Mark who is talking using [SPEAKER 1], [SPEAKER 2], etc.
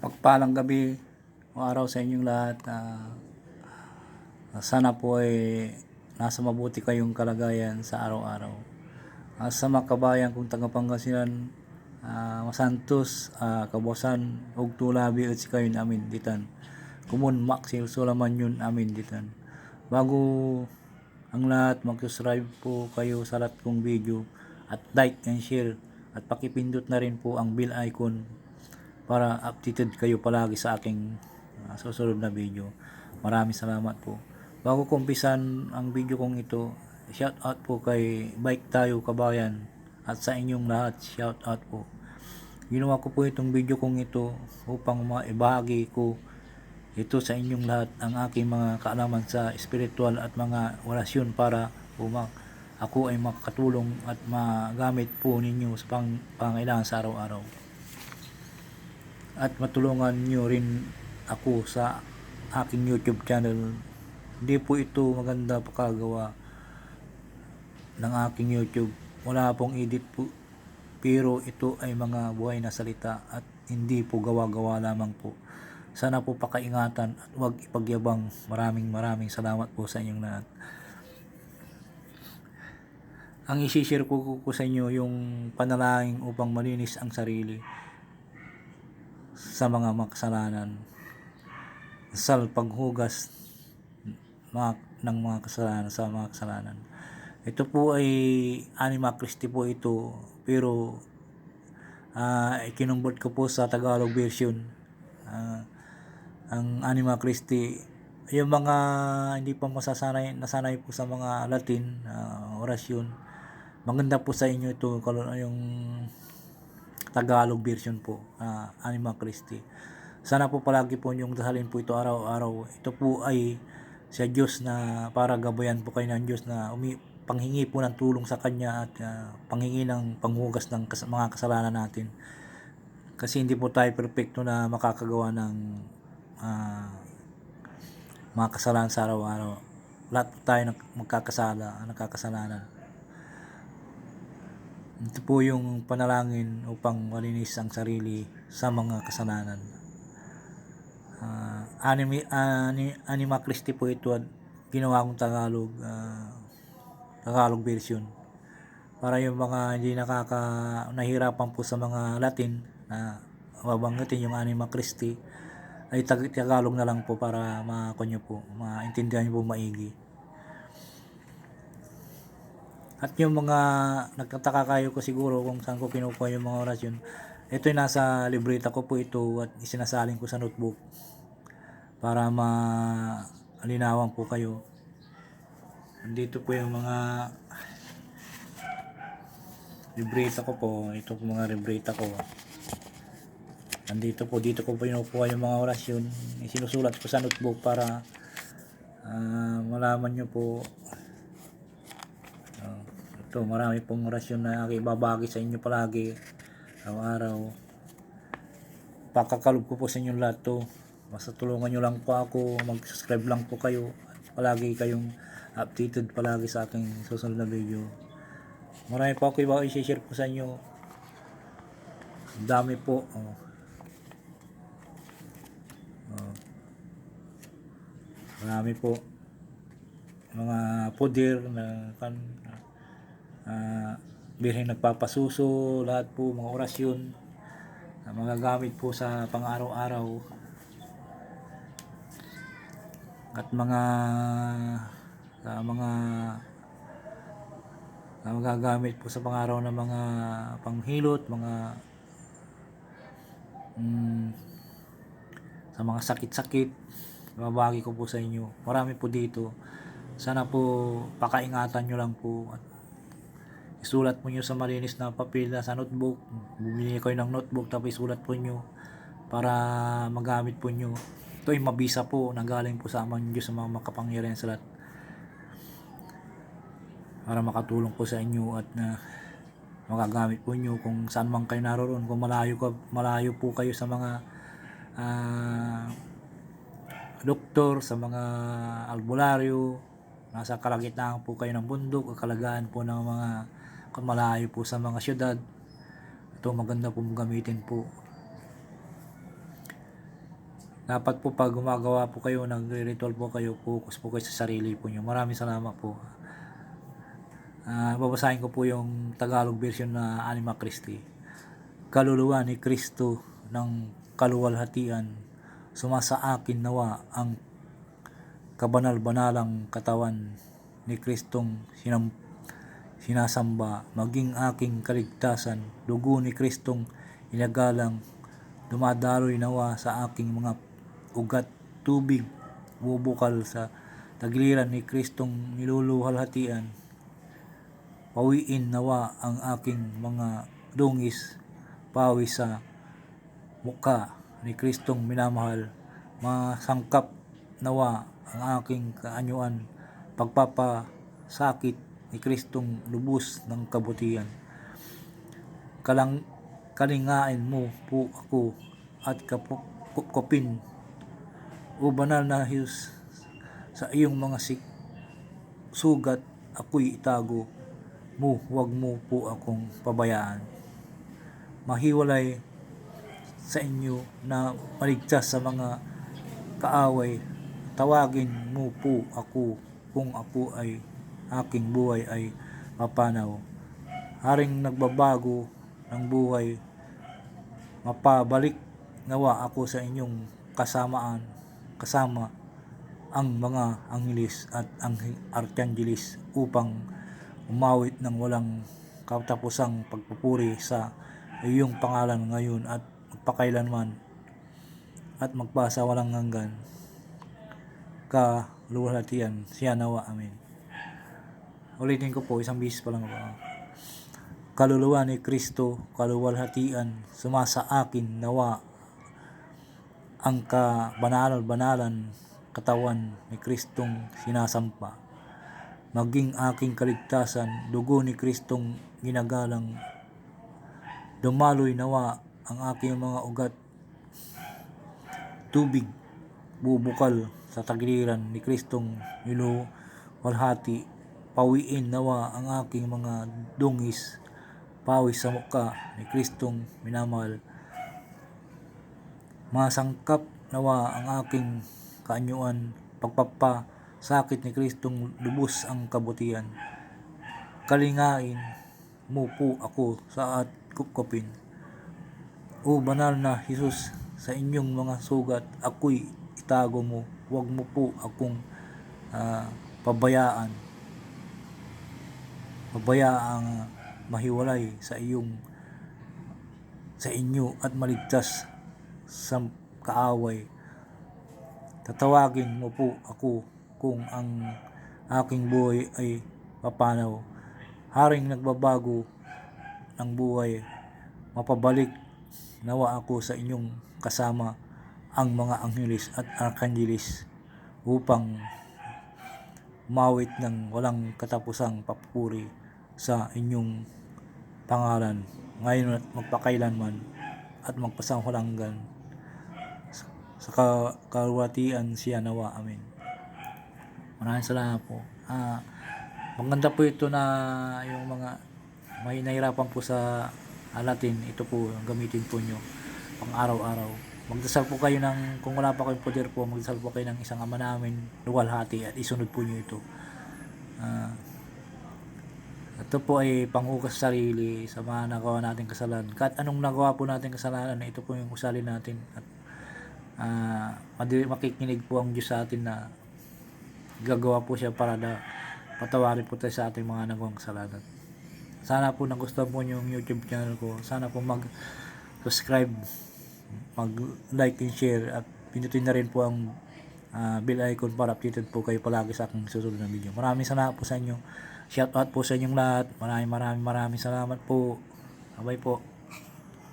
[SPEAKER 1] Pagpalang gabi o araw sa inyong lahat. ah, sana po ay nasa mabuti kayong kalagayan sa araw-araw. Ah, sa mga kabayan kung taga Pangasinan, ah, Masantos, ah, Kabosan, ug Tulabi at si kayo amin ditan. Kumun Maxil Sulaman yun amin ditan. Bago ang lahat, mag-subscribe po kayo sa lahat kong video at like and share at pakipindot na rin po ang bell icon para updated kayo palagi sa aking uh, susunod na video. Maraming salamat po. Bago ko umpisan ang video kong ito, shout out po kay Bike Tayo Kabayan at sa inyong lahat, shout out po. Ginawa ko po itong video kong ito upang maibahagi ko ito sa inyong lahat ang aking mga kaalaman sa spiritual at mga orasyon para umang ako ay makatulong at magamit po ninyo sa pang, pangailangan sa araw-araw at matulungan nyo rin ako sa aking YouTube channel. Hindi po ito maganda pakagawa ng aking YouTube. Wala pong edit po. Pero ito ay mga buhay na salita at hindi po gawa-gawa lamang po. Sana po pakaingatan at huwag ipagyabang. Maraming maraming salamat po sa inyong lahat. Ang isishare ko, ko sa inyo yung panalangin upang malinis ang sarili sa mga makasalanan sa paghugas ng mga kasalanan sa mga kasalanan. Ito po ay Anima Christi po ito pero uh, ikinumbot ko po sa Tagalog version. Uh, ang Anima Christi yung mga hindi pa masasanay nasanay po sa mga Latin uh, orasyon maganda po sa inyo ito yung Tagalog version po, uh, Anima Christi. Sana po palagi po yung dasalin po ito araw-araw. Ito po ay sa Diyos na para gabayan po kayo ng Diyos na umi panghingi po ng tulong sa Kanya at uh, panghingi ng panghugas ng kas- mga kasalanan natin. Kasi hindi po tayo perfecto na makakagawa ng uh, mga kasalanan sa araw-araw. Lahat po tayo magkakasala, nagkakasalanan. Ito po yung panalangin upang malinis ang sarili sa mga kasalanan. Uh, anime, ani, Anima Christi po ito at ginawa kong Tagalog, uh, Tagalog version. Para yung mga hindi nakaka nahirapan po sa mga Latin na mabanggitin yung Anima Christi ay tag Tagalog na lang po para makonyo po, maintindihan niyo po maigi. At yung mga nagtataka kayo ko siguro kung saan ko kinukuha yung mga orasyon. Ito yung nasa libreta ko po ito at isinasalin ko sa notebook para malinawan po kayo. Dito po yung mga libreta ko po. Ito po mga libreta ko. Nandito po, dito ko po kinukuha yung mga orasyon. Isinusulat ko sa notebook para uh, malaman nyo po ito, marami pong orasyon na ibabagi sa inyo palagi. Araw-araw. Pakakalob ko po sa inyo lahat to. Basta tulungan nyo lang po ako. Mag-subscribe lang po kayo. Palagi kayong updated palagi sa aking susunod na video. Marami po ako iba i-share po sa inyo. Ang dami po. Oh. Oh. Marami po mga pudir na kan uh, birheng nagpapasuso, lahat po mga orasyon na magagamit po sa pang-araw-araw. At mga sa mga na magagamit po sa pang-araw ng mga panghilot, mga mm, sa mga sakit-sakit babagi ko po sa inyo. Marami po dito. Sana po pakaingatan nyo lang po at isulat mo nyo sa malinis na papel sa notebook. Bumili kayo ng notebook tapos isulat po nyo para magamit po nyo. Ito ay mabisa po nagaling po sa amang Diyos sa mga makapangyarihan sa lahat. Para makatulong po sa inyo at na magagamit po nyo kung saan man kayo naroon kung malayo, ka, malayo po kayo sa mga uh, doktor sa mga albularyo nasa kalagitnaan po kayo ng bundok o kalagaan po ng mga kung malayo po sa mga syudad ito maganda po gamitin po dapat po pag gumagawa po kayo, nagre-ritual po kayo, focus po kayo sa sarili po nyo. Maraming salamat po. Ah, babasahin ko po yung Tagalog version na Anima Christi. Kaluluwa ni Kristo ng kaluwalhatian, sumasa akin nawa ang kabanal-banalang katawan ni Kristong sinam, sinasamba, maging aking kaligtasan, dugo ni Kristong inagalang, dumadaloy nawa sa aking mga ugat, tubig, bubukal sa tagiliran ni Kristong niluluhalhatian, pawiin nawa ang aking mga dungis, pawis sa muka ni Kristong minamahal, masangkap nawa ang aking kaanyuan, pagpapasakit ni Kristong lubos ng kabutihan. Kalang kalingain mo po ako at kapukupin o banal na Diyos sa iyong mga sik sugat ako'y itago mo, huwag mo po akong pabayaan. Mahiwalay sa inyo na maligtas sa mga kaaway, tawagin mo po ako kung ako ay aking buhay ay mapanaw. Haring nagbabago ng buhay, mapabalik nawa ako sa inyong kasamaan, kasama ang mga angelis at ang archangelis upang umawit ng walang katapusang pagpupuri sa iyong pangalan ngayon at magpakailanman at magpasa walang hanggan. Kaluwalhatian. Siya nawa. Amin ulitin ko po isang bisis pa lang po kaluluwa ni Kristo kaluwalhatian sumasa akin nawa ang kabanal-banalan katawan ni Kristong sinasampa. Maging aking kaligtasan dugo ni Kristong ginagalang. Dumaloy nawa ang aking mga ugat. Tubig bubukal sa tagiliran ni Kristong niluwalhati pawiin nawa ang aking mga dungis. Pawis sa muka ni Kristong minamahal masangkap nawa ang aking kaanyuan. Pagpapa sakit ni Kristong lubos ang kabutihan. Kalingain mo po ako sa at kupkupin. O banal na Jesus sa inyong mga sugat ako'y itago mo. Huwag mo po akong ah, pabayaan pabayaang mahiwalay sa iyong sa inyo at maligtas sa kaaway. Tatawagin mo po ako kung ang aking buhay ay papanaw. Haring nagbabago ng buhay mapabalik nawa ako sa inyong kasama ang mga anghelis at arkangelis upang umawit ng walang katapusang papuri sa inyong pangalan. Ngayon at magpakailanman at magpasang hanggan sa ka- kaluwatian siya nawa. Amin maraming salamat po. Ah maganda po ito na yung mga may nahirapan po sa alatin. Ito po ang gamitin po nyo. Pang araw-araw. Magdasal po kayo ng kung wala pa kayong poder po magdasal po kayo ng isang ama namin luwalhati at isunod po nyo ito. Ah, ito po ay panghugas sa sarili sa mga nagawa natin kasalanan. Kahit anong nagawa po natin kasalanan, ito po yung usali natin. At madi- makikinig po ang Diyos sa atin na gagawa po siya para na patawarin po tayo sa ating mga nagawang kasalanan. Sana po nagustuhan po yung YouTube channel ko. Sana po mag-subscribe, mag-like and share at pinutin na rin po ang ah, bell icon para updated po kayo palagi sa aking susunod na video. Maraming salamat po sa inyo. Shout out po sa inyong lahat. Maraming maraming maraming salamat po. Bye po.